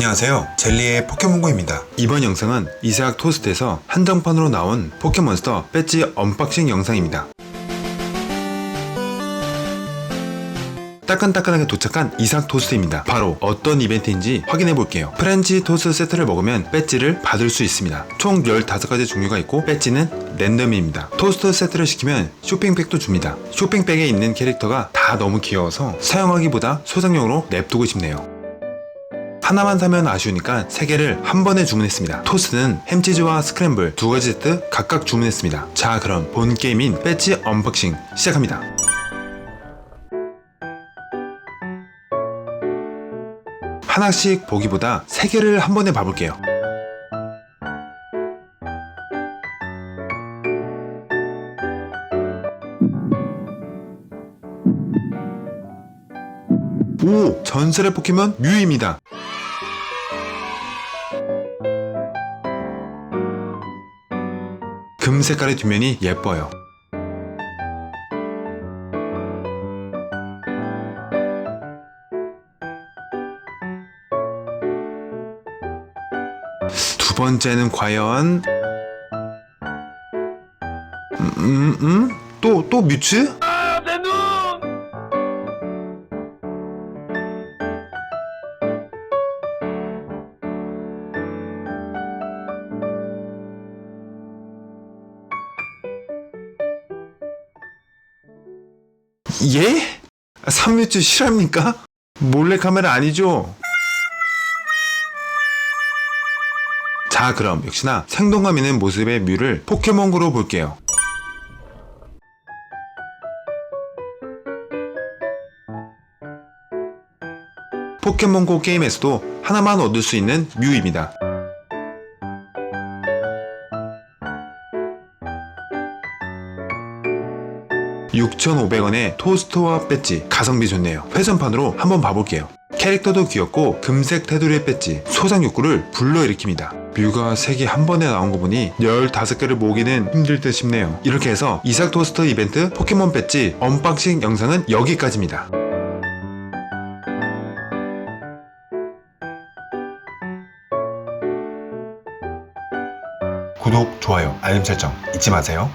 안녕하세요. 젤리의 포켓몬고입니다. 이번 영상은 이삭 토스트에서 한정판으로 나온 포켓몬스터 배지 언박싱 영상입니다. 따끈따끈하게 도착한 이삭 토스트입니다. 바로 어떤 이벤트인지 확인해 볼게요. 프렌치 토스트 세트를 먹으면 배지를 받을 수 있습니다. 총 15가지 종류가 있고 배지는 랜덤입니다. 토스트 세트를 시키면 쇼핑백도 줍니다. 쇼핑백에 있는 캐릭터가 다 너무 귀여워서 사용하기보다 소장용으로 냅두고 싶네요. 하나만 사면 아쉬우니까 세 개를 한 번에 주문했습니다. 토스트는 햄치즈와 스크램블 두 가지 세트 각각 주문했습니다. 자, 그럼 본 게임인 배지 언박싱 시작합니다. 하나씩 보기보다 세 개를 한 번에 봐볼게요. 오! 전설의 포켓몬 뮤입니다. 금 색깔의 뒷면이 예뻐요. 두 번째는 과연 음, 음, 음? 또, 또 뮤츠? 예? 3뮤츠 실합니까? 몰래카메라 아니죠? 자 그럼 역시나 생동감 있는 모습의 뮤를 포켓몬고로 볼게요 포켓몬고 게임에서도 하나만 얻을 수 있는 뮤입니다 6,500원에 토스트와 배지 가성비 좋네요. 회전판으로 한번 봐볼게요. 캐릭터도 귀엽고 금색 테두리의 배지 소장 욕구를 불러일으킵니다. 뮤가 3개 한 번에 나온 거 보니 15개를 모으기는 힘들 듯 싶네요. 이렇게 해서 이삭 토스트 이벤트 포켓몬 배지 언박싱 영상은 여기까지입니다. 구독, 좋아요, 알림 설정 잊지 마세요